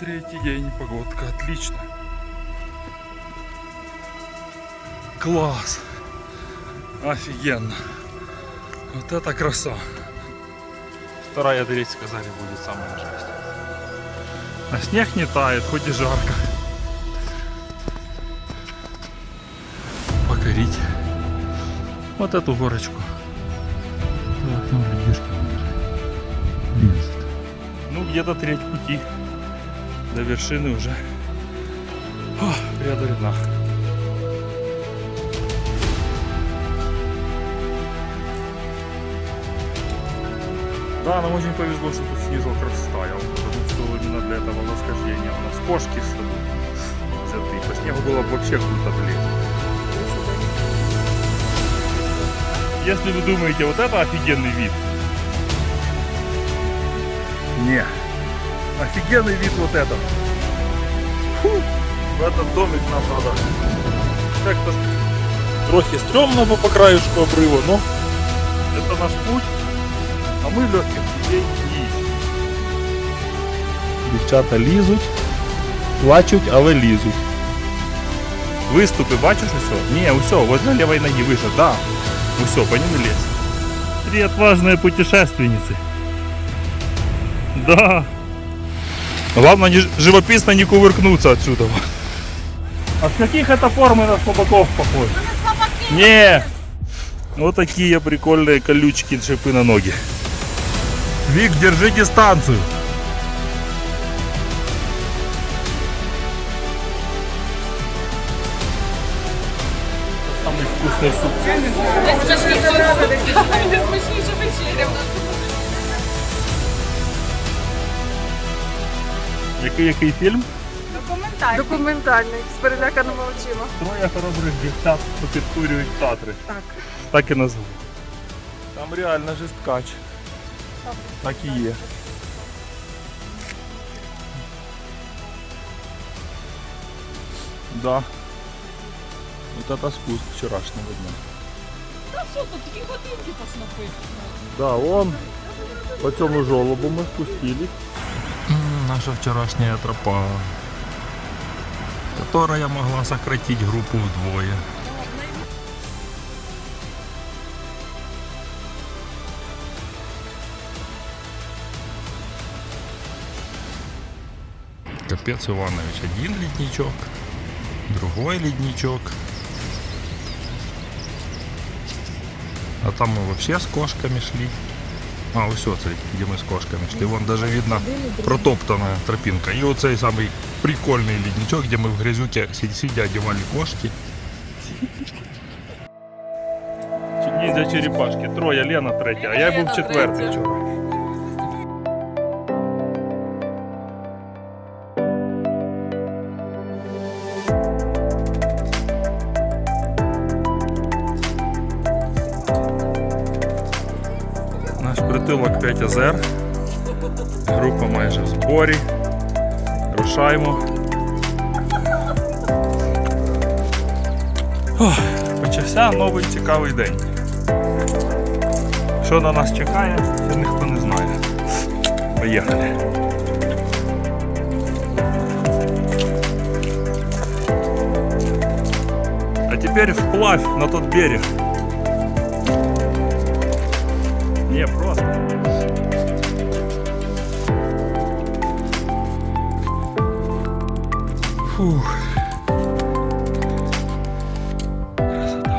Третий день, погодка отличная. Класс! Офигенно! Вот это краса! Вторая треть, сказали, будет самая жесть. А снег не тает, хоть и жарко. Покорить вот эту горочку. Так, ну. Ну, где-то треть пути до вершины уже преодолена. Да, нам очень повезло, что тут снежок растаял, потому что именно для этого восхождения у нас кошки с собой взяты. По снегу было бы вообще круто, блин. Если вы думаете, вот это офигенный вид. Не. Офигенный вид вот этот. Фу. В этот домик нам надо как-то трохи стрёмно по краешку обрыва, но это наш путь. А ми легких людей не ищемо. Дівчата лізуть, плачуть, але лізуть. Виступи, бачиш усе? Ні, усе, возле лівої ноги вище, да. Усе, по ним лез. Три отважные путешественницы. Да. Главное не, живописно не кувыркнуться отсюда. А с каких это форм на слабаков похож? Не. Вот такие прикольные колючки, шипы на ноги. Вик, держи дистанцию. Самый вкусный суп. Найсмачніша вечеря. Який який фільм? Документальний. Документальний з переляканими очима. Троє хоробрих дівчат, що підкурюють Татри. Так. Так і назву. Там реально жесткач. Так і є. Да. Вот это спуск вчорашнього дня. Та що тут дві годинки поснопити? Да, он по цьому жолобу ми спустились. Наша вчорашняя тропа, которая могла сократить группу вдвое. Капец Иванович, один ледничок, другой ледничок. А там мы вообще с кошками шли. А, ось смотрите, где мы с кошками шли. Вон даже видно протоптанная тропинка. И вот цей самый прикольный ледничок, где мы в грязюке си- сидя одевали кошки. Ниндзя черепашки. Троє, Лена третя, а я був Лена четвертий третя. вчора. Наш притулок 5 озер. Група майже в зборі. Рушаємо. Ох, почався новий цікавий день. Що на нас чекає, ще ніхто не знає. Поїхали. А теперь вплавь на тот берег. Не, просто. Фух. Красота.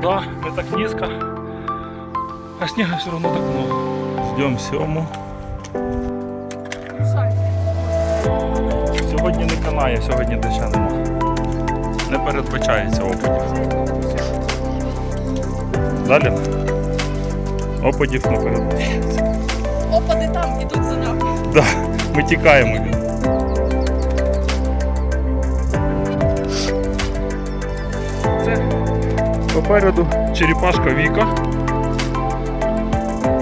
Да, не так низко. А снега все равно так много. Ждем сьому. Сьогодні не канає, сьогодні доща нема. Не передбачається опадів. Далі. Опадів не передбачається. Опади там ідуть за нами. Да, ми тікаємо. Це попереду черепашка Віка.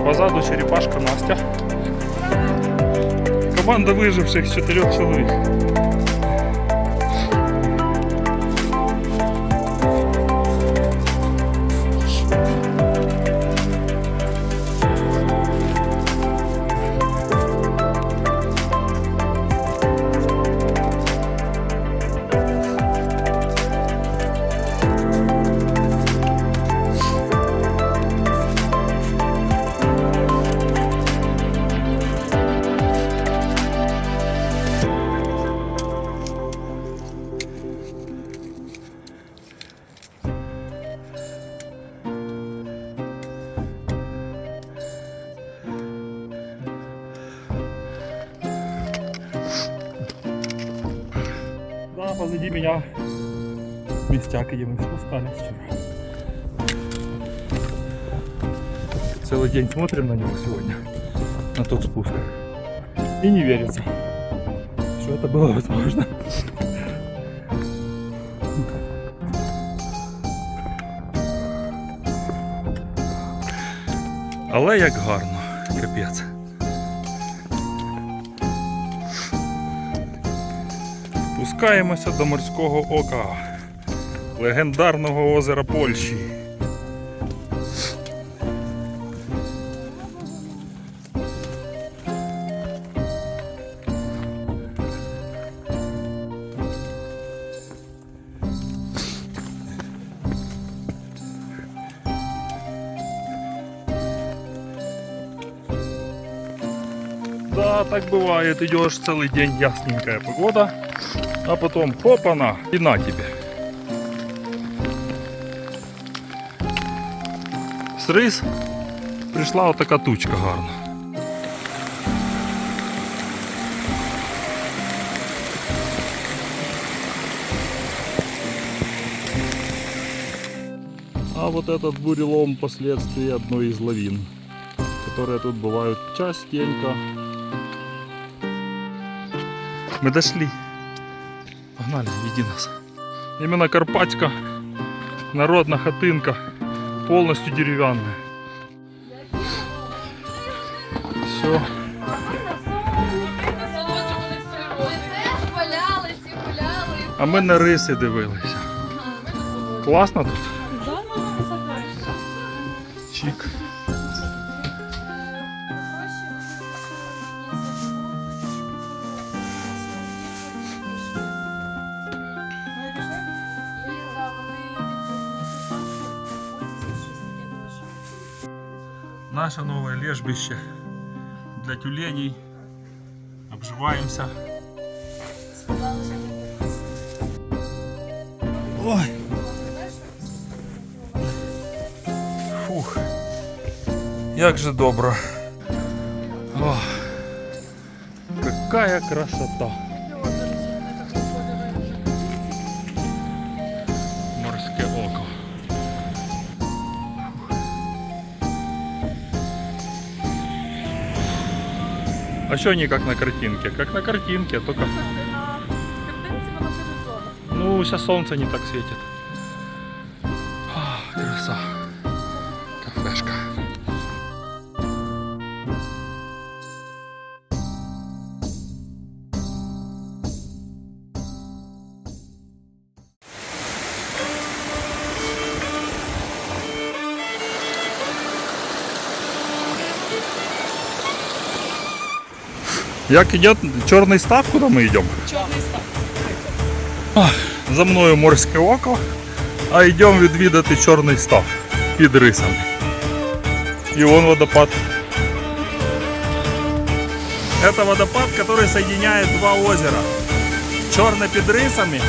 Позаду черепашка Настя. Команда виживших з чотирьох чоловік. Впереди меня местяк, где мы спускались вчера. Целый день смотрим на него сегодня, на тот спуск. И не верится, что это было возможно. Але як гарно, капець. Спускаємося до морського ока, легендарного озера Польщі. Да, так бывает. Идешь целый день, ясненькая погода, а потом хоп-она, и на тебе. Срис прийшла отака тучка гарна. А вот этот бурелом последствия одной из лавин, которые тут бывают частенько. Мы дошли. Погнали, веди нас. Именно Карпатська, народна хатинка, полностью деревянная. Все. А ми на риси дивилися. Класно тут? Наше новое лежбище для тюленей. Обживаемся. Ой. Фух. Як же добро. Ох. Какая красота. А что не как на картинке? Как на картинке, только... Ну, сейчас солнце не так светит. Як идет черный став, куда мы идем? Чорний став. За мною морське око, а йдемо відвідати чорний став під рисами. І вон водопад. Это водопад, который соединяет два озера. Черное під рисами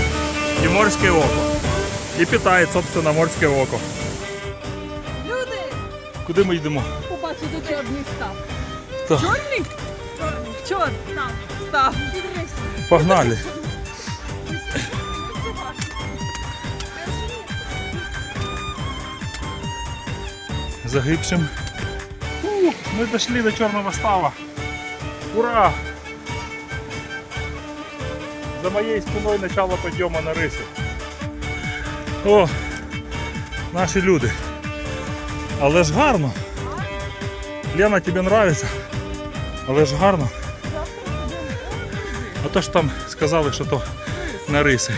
и морське око. І питає, собственно, морське око. Люди, Куди ми йдемо? побачите чорний став. Так. Чорний? Чорний. Став. Став. Погнали. Загибшим. Ух, мы дошли до черного става. Ура! За моей спиной начало подъема на рыси. О, наші люди. Але ж гарно. Лена, тебе нравится? Але ж гарно. А то ж там сказали, що то на риси.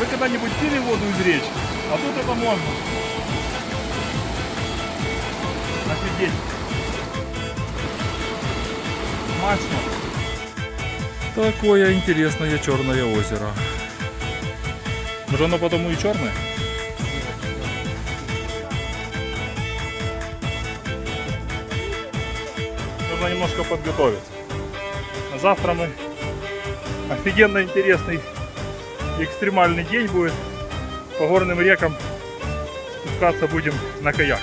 Вы когда-нибудь пили воду из речки? А тут это можно. Офигеть. Смачно. Такое интересное черное озеро. Может оно потому и черное? Нужно немножко подготовиться. Завтра мы офигенно интересный экстремальный день будет. По горным рекам спускаться будем на каях.